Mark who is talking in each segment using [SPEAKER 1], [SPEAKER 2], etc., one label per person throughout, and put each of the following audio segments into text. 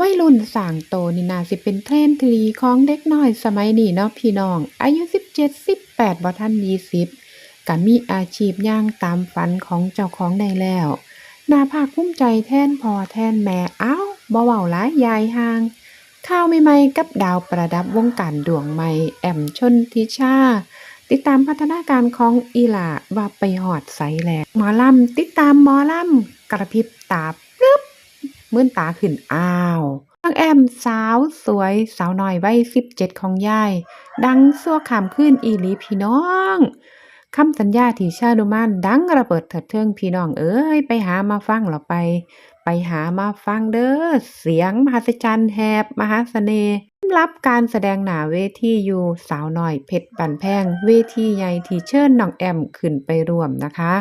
[SPEAKER 1] วัยรุ่นสางโตนี่นาสิเป็น trend ที่ดีของเด็กน้อยสมัยนี้เนาะพี่น้อง อายุ 17 18บ่ทัน20ก็มีอาชีพย่างตามฝันของเจ้าของได้แล้วนาภาคภูมิใจแทนพ่อแทนแม่เอ้าบ่เว้าหลายยายห่างข่าวใหม่ๆกับดาวประดับวงการดวงใหม่ แอมชนทิชาติดตามพัฒนาการของอีหล่าว่าไปฮอดไสแล้วหมอลำติดตามหมอลำกระพริบตาปึ๊บ มื่นตาขึ้นอ้าวน้องแอมสาวสวยสาวน้อยวัย17ของยาย ดังชั่วขามคืนอีหลีพี่น้องคำสัญญาที่ชานุมานดังระเบิดเถิดเทิงพี่น้องเอ้ยไปหามาฟังเหล่าไป ไปหามาฟังเด้อเสียงมหัศจรรย์แหบมหาเสน่ห์รับการแสดงหนาเวทีอยู่สาวน้อยเพชรบันแพง เวทีใหญ่ที่เชิญน้องแอมขึ้นไปร่วมนะคะ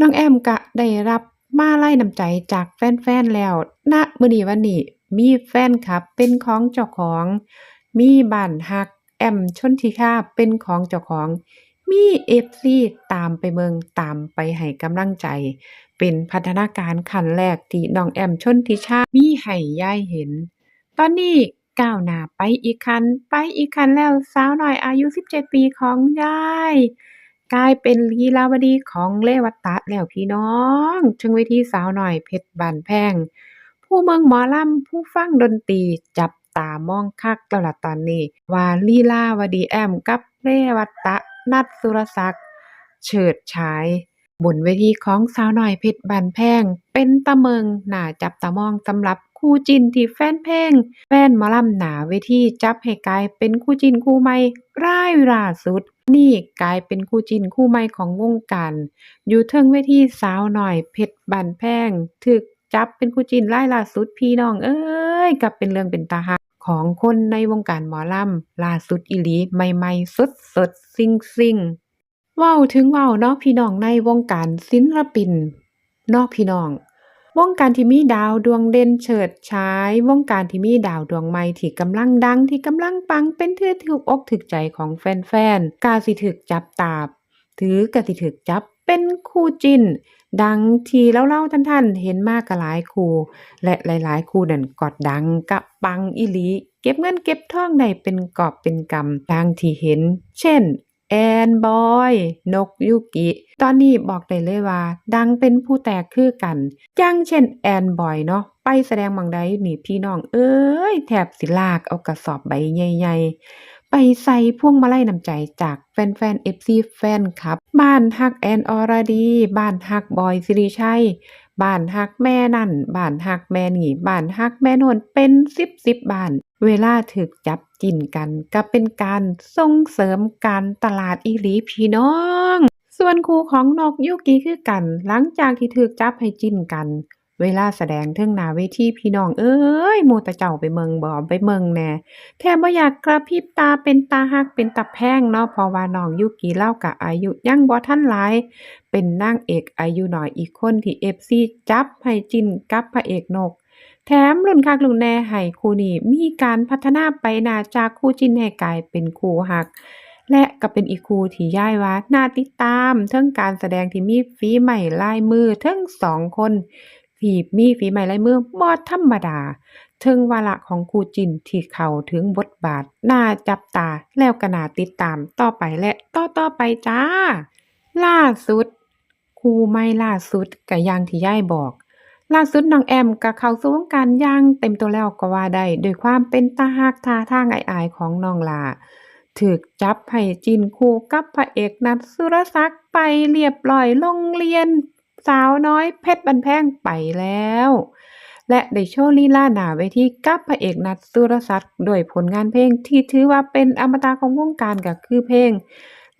[SPEAKER 1] น้องแอมก็ได้รับ มาไลัยน้ำใจจากแฟนๆแล้วณมื้อนี้วันนี้มีแฟนคลับเป็นของเจ้าของ มีบ้านฮัก แอมชนทิชาเป็นของเจ้าของ มี FC ตามไปเบิ่งตามไปให้กำลังใจ เป็นพัฒนาการขั้นแรกที่น้องแอมชนทิชามีให้ยายเห็น ตอนนี้ก้าวหน้าไปอีกขั้นไปอีกขั้นแล้วสาวหน้อยอายุ 17 ปีของยาย กลายเป็นลีลาวดีของเรวัตะแล้วพี่น้องถึงเวทีสาวหน้อยเพชรบานแพง ผู้เบิ่งหมอลำผู้ฟังดนตรีจับตามองคักแล้วล่ะตอนนี้ ว่าลีลาวดีแอมกับเรวัตะนัทสุรศักดิ์เฉิดฉายบนเวทีของสาวหน้อยเพชรบานแพง เป็นตาเมิงหน่าจับตามองสำหรับคู่จินที่แฟนเพลงแฟนหมอลำหนาเวทีจับให้กลายเป็นคู่จินคู่ใหม่รายล่าสุด นี่กลายเป็นคู่จิ้นคู่ใหม่ของวงการ อยู่เทิงเวทีสาวหน้อยเพชรบ้านแพงถูกจับเป็นคู่จิ้นรายล่าสุดพี่น้องเอ้ยก็เป็นเรื่องเป็นตารักของคนในวงการหมอลำล่าสุดอีหลีใหม่ๆสดๆซิ่งๆเว้าวถึงว้าเนาะพี่น้องในวงการศิลปินนาะพี่น้อง วงการที่มีดาวดวงเด่นเฉิดฉายวงการที่มีดาวดวงใหม่ที่กำลังดังที่กำลังปังเป็นที่ถูกอกถูกใจของแฟนๆก็สิถูกจับตาถือก็สิถูกจับเป็นคู่จิ้นดังที่เล่าๆท่านๆเห็นมาก็หลายคู่ และหลาย ๆ คู่นั้นก็ดังกะปังอีหลี เก็บเงินเก็บทองได้เป็นกอบเป็นกำดังที่เห็น เช่น แอนบอย นกยูกิ ตอนนี้บอกได้เลยว่า ดังเป็นผู้แตกคือกันอย่างเช่นแอนบอยเนาะไปแสดงหม้องใดนี่พี่น้อง เอ๋ยแทบสิลากเอากระสอบใบใหญ่ๆ ไปใส่พ่วงมาไลัยน้ำใจจากแฟนๆ FC แฟนคลับ บ้านฮักแอนอรดี บ้านฮักบอยสิริชัย บ้านฮักแม่นั่นบ้านฮักแม่นี่บ้านฮักแม่นวนเป็นสิบสิบบ้าน เวลาถึกจับจินกัน ก็เป็นการส่งเสริมการตลาดอีหลีพี่น้อง ส่วนครูของนกยุกีคือกัน หลังจากที่ถึกจับให้จินกัน เวลาแสดงเทิงหน้าเวทีพี่น้องเอ๋ยหมู่ต่เจ้าไปเบิ่งบ่ไปเบิ่งแน่แทบบ่อยากกระพริบตาเป็นตารักเป็นตาแพงเนาะเพราะว่าน้องยูกิเล่าก็อายุยังบ่ทันหลาย เป็นนางเอกอายุหน้อยอีกคนที่ FC จับให้จินกับพระเอกนกแถมลุ้นคักลุ้นแน่ให้คู่นี้มีการพัฒนาไปนาจากคู่จินให้กลายเป็นคู่รัก และก็เป็นอีกคู่ที่ย้ายว่าน่าติดตาม เทิงการแสดงที่มีฝีไม้ลายมือเทิงสองคน ที่มีฝีไม้ลายมือบ่ธรรมดาเทิงวาระของคู่จินที่เข้าถึงบทบาท น่าจับตาแล้วก็น่าติดตามต่อไปและต่อๆไปจ้า ล่าสุด คู่ใหม่ล่าสุดก็อย่างที่ยายบอก ล่าสุดน้องแอมก็เข้าสู่วงการย่างเต็มตัวแล้วก็ว่าได้ด้วยความเป็นตารักท่าทางอายๆของน้องลาถูกจับให้จินคู่กับพระเอกนัทสุรศักดิ์ไปเรียบร้อยโรงเรียน สาวน้อยเพชรบ้านแพงไปแล้ว และได้โชว์ลีลาหนาเวทีกับพระเอกนัทสุรศักดิ์ด้วยผลงานเพลงที่ถือว่าเป็นอมตะของวงการก็คือเพลง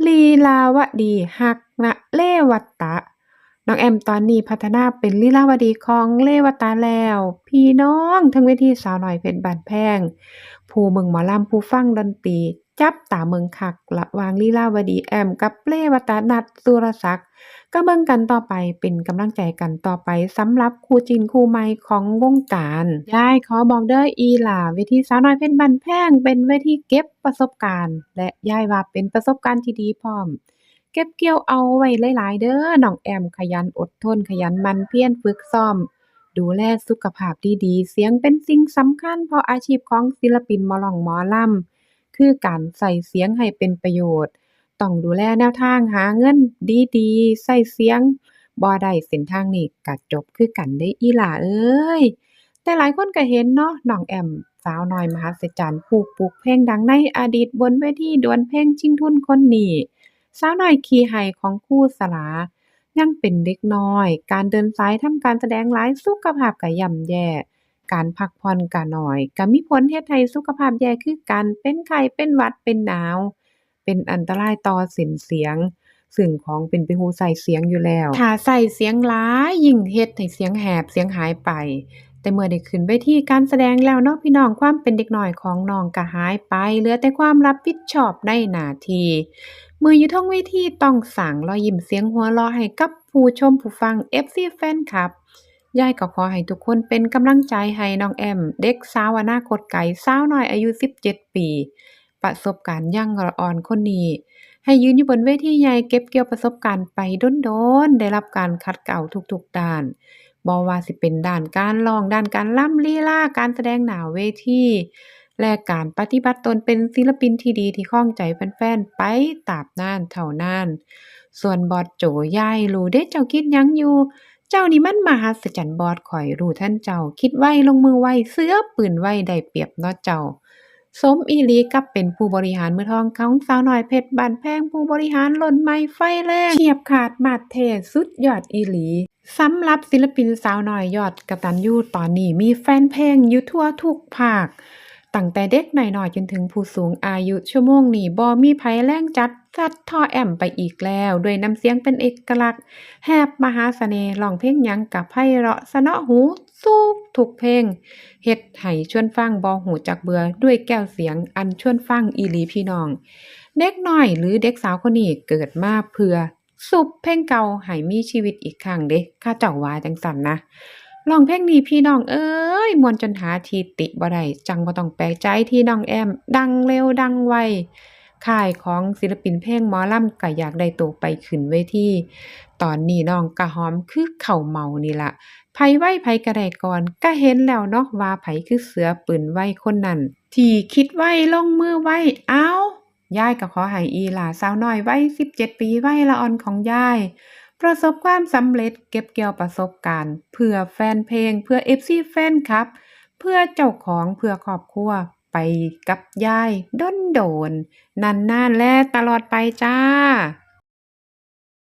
[SPEAKER 1] ลีลาวดีฮักนะเรวัตะน้องแอมตอนนี้พัฒนาเป็นลีลาวดีของเรวัตะแล้ว พี่น้องเทิงเวทีสาวน้อยเพชรบ้านแพง ผู้เบิ่งหมอลำผู้ฟังดนตรี จับตาเบิ่งคักระวางลีลาวดีแอม กับเรวัตะนัทสุรศักดิ์ก็เบิ่งกันต่อไปเป็นกำลังใจกันต่อไปสำหรับคู่จินคู่ใหม่ของวงการยายขอบอกเด้ออีหล่าเวทีสาวน้อยเพชรบ้านแพงเป็นเวทีเก็บประสบการณ์ และยายว่าเป็นประสบการณ์ที่ดีพร้อม เก็บเกี่ยวเอาไว้หลาย ๆ เด้อน้องแอมขยันอดทนขยันมันเพียรฝึกซ้อมดูแลสุขภาพดีๆ เสียงเป็นสิ่งสำคัญเพราะอาชีพของศิลปินมอร้องมอลำ คือการใช้เสียงให้เป็นประโยชน์ ต้องดูแลแนวทางหาเงินดีดีใช้เสียงบ่ได้เส้นทางนี้ใช้จบคือกันเดะอีหล่าเอ้ย แต่หลายคนใช้เห็นเนาะน้องแอมสาวน้อยมหัศจรรย์ผู้ปลุกเพลงดังในอดีตบนเวทีดวลเพลงชิงทุนคนนี้สาวน้อยขี้ไห้ของครูสลายังเป็นเด็กน้อย การเดินสายทำการแสดงหลายสุขภาพใช้ย่ำแย่ การพักผ่อนใช้น้อยใช้มีผลเฮ็ดให้สุขภาพแย่คือกัน เป็นไข้ เป็นหวัด เป็นหนาว เป็นอันตรายต่อเส้นเสียง ซึ่งของเป็นไปหูใส่เสียงอยู่แล้ว ถ้าใช้เสียงหลายยิ่งเฮ็ดให้เสียงแหบ เสียงหายไป แต่เมื่อได้ขึ้นเวทีการแสดงแล้วเนาะพี่น้องความเป็นเด็กน้อยของน้องใช้หายไป เหลือแต่ความรับผิดชอบในหน้าที่เมื่ออยู่เทิงเวทีต้องสร้างรอยยิ้มเสียงหัวเราะให้กับผู้ชมผู้ฟัง FC แฟนคลับ ยายก็ขอให้ทุกคนเป็นกำลังใจให้น้องแอม เด็กสาวอนาคตไกลสาวน้อยอายุ 17 ปี ประสบการณ์ยังละอ่อนคนนี้ ให้ยืนอยู่บนเวทีใหญ่เก็บเกี่ยวประสบการณ์ไปโดนๆได้รับการขัดเกลาทุกๆด้านบ่ว่าสิเป็นด้านการร้องด้านการรำลีลาการแสดงหน้าเวทีและการปฏิบัติตนเป็นศิลปินที่ดีที่ครองใจแฟนๆ ไปตาบนานเท่านาน ส่วนบอสโจยายรู้เดะเจ้าคิดยังอยู่ เจ้านี่มันมหัศจรรย์บอสข้อยรู้ทันเจ้า คิดไวลงมือไวเสื้อปืนไวได้เปรียบนาะเจ้า สมอีลีกับเป็นผู้บริหารมือทองของสาวหน้อยเพชรบานแพงผู้บริหารล้นใหม่ไฟแรงเฉียบขาดมาดเทศสุดยอดอีหลีสำหรับศิลปินสาวหน้อยยอดกระตัญญูตอนนี้มีแฟนเพลงอยู่ทั่วทุกภาค ตั้งแต่เด็กหน้อยๆจนถึงผู้สูงอายุชั่วโมงนี้บ่มีไผแรงจัดจัดท่าแอมไปอีกแล้ว ด้วยน้ำเสียงเป็นเอกลักษณ์แหบมหาเสน่ห์ร้องเพลงยังใช้ไพเราะสนะหูทุกทุกเพลงเฮ็ดให้ชวนฟังบ่ฮู้จักเบื่อด้วยแก้วเสียงอันชวนฟังอีหลีพี่น้อง เด็กหน้อยหรือเด็กสาวคนนี้เกิดมาเพื่อชุบเพลงเก่าให้มีชีวิตอีกครั้งเดะเขาเจ้าว่าจังซั้นนะ ร้องเพลงนี้พี่น้องเอ๋ยมวนจนหาทีติบ่ได้จังบ่ต้องแปลกใจที่น้องแอม ดังเร็วดังไวค่ายของศิลปินเพลงหมอลำใช้อยากได้โตไปขึ้นเวทีตอนนี้น้องใช้หอมคือข้าเมานี่ละไผไวไผใช้ไดก่อนใช้เห็นแล้วเนาะว่าไผคือเสือปืนไวคนนั้นที่คิดไวลงมือไวอ้าวยายใช้ขอให้อีหล่าสาวน้อยไวัย17 ปีวัยละอ่อนของยาย ประสบความสำเร็จเก็บเกี่ยวประสบการณ์ เพื่อแฟนเพลง เพื่อเอฟซีแฟนครับ เพื่อเจ้าของเพื่อครอบครัวไปกับยายด้นโดนนานๆและตลอดไปจ้า